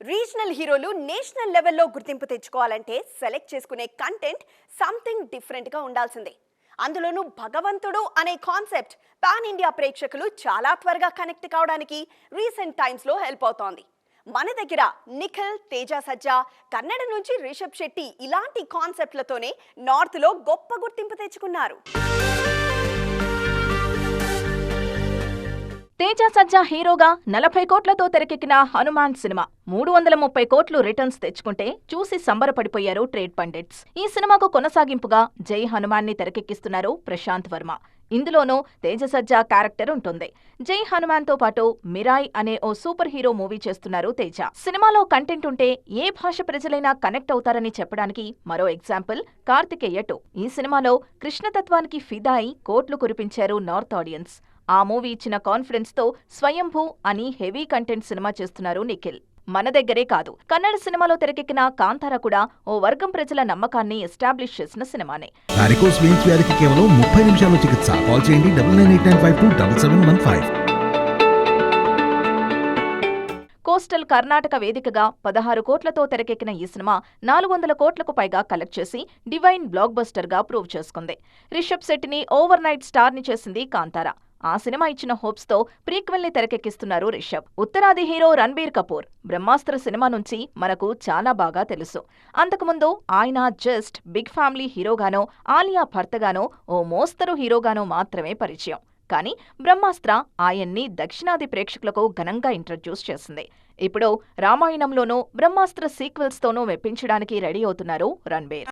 Regional హీరోలు national లెవెల్లో గుర్తింపు తెచ్చుకోవాలంటే సెలెక్ట్ చేసుకునే కంటెంట్ సంథింగ్ డిఫరెంట్గా ఉండాల్సిందే. అందులోనూ భగవంతుడు అనే కాన్సెప్ట్ పాన్ ఇండియా ప్రేక్షకులు చాలా త్వరగా కనెక్ట్ కావడానికి రీసెంట్ టైమ్స్లో హెల్ప్ అవుతోంది. మన దగ్గర నిఖిల్ తేజ సజ్జా కన్నడ నుంచి రిషబ్ శెట్టి ఇలాంటి కాన్సెప్ట్లతోనే నార్త్లో గొప్ప గుర్తింపు తెచ్చుకున్నారు. తేజ సజ్జా హీరోగా నలభై కోట్లతో తెరకెక్కిన హనుమాన్ సినిమా. మూడు వందల ముప్పై కోట్లు రిటర్న్స్ తెచ్చుకుంటే చూసి సంబరపడిపోయారు ట్రేడ్ పండిట్స్. ఈ సినిమాకు కొనసాగింపుగా జై హనుమాన్ని తెరకెక్కిస్తున్నారు ప్రశాంత్ వర్మ. ఇందులోనూ తేజ సజ్జా క్యారెక్టర్ ఉంటుంది. జై హనుమాన్తో పాటు మిరాయ్ అనే ఓ సూపర్ హీరో మూవీ చేస్తున్నారు తేజ. సినిమాలో కంటెంట్ ఉంటే ఏ భాష ప్రజలైనా కనెక్ట్ అవుతారని చెప్పడానికి మరో ఎగ్జాంపుల్ కార్తికేయ టూ. ఈ సినిమాలో కృష్ణతత్వానికి ఫిదా అయి కోట్లు కురిపించారు నార్త్ ఆడియన్స్. ఆ మూవీ ఇచ్చిన కాన్ఫిడెన్స్తో స్వయంభూ అని హెవీ కంటెంట్ సినిమా చేస్తున్నారు నిఖిల్. మన దగ్గరే కాదు కన్నడ సినిమాలో తెరకెక్కిన కాంతార కూడా ఓ వర్గం ప్రజల నమ్మకాన్ని ఎస్టాబ్లిష్ చేసిన సినిమానే. కేవలం ముప్పై నిమిషాల్లో చికిత్స. కాల్ చేయండి double nine eight nine five two double seven one five. Coastal Karnataka వేదికగా పదహారు కోట్లతో తెరకెక్కిన ఈ సినిమా నాలుగు వందల కోట్లకు పైగా కలెక్ట్ చేసి డివైన్ బ్లాక్ బస్టర్గా ప్రూవ్ చేసుకుంది. రిషబ్ శెట్టిని ఓవర్ నైట్ స్టార్ని చేసింది కాంతార. ఆ సినిమా ఇచ్చిన హోప్స్తో ప్రీక్వెల్ని ప్రీక్వెల్ని తెరకెక్కిస్తున్నారు రిషబ్. ఉత్తరాది హీరో రణబీర్ కపూర్. బ్రహ్మాస్త్ర సినిమా నుంచి మనకు చాలా బాగా తెలుసు. అంతకుముందు ఆయన జస్ట్ బిగ్ ఫ్యామిలీ హీరోగానో ఆలియా భర్తగానో ఓ మోస్తరు హీరోగానో మాత్రమే పరిచయం. కానీ బ్రహ్మాస్త్ర ఆయన్ని దక్షిణాది ప్రేక్షకులకు ఘనంగా ఇంట్రడ్యూస్ చేసింది. ఇప్పుడు రామాయణంలోనూ బ్రహ్మాస్త్ర సీక్వెల్స్తోనూ మెప్పించడానికి రెడీ అవుతున్నారు రణబీర్.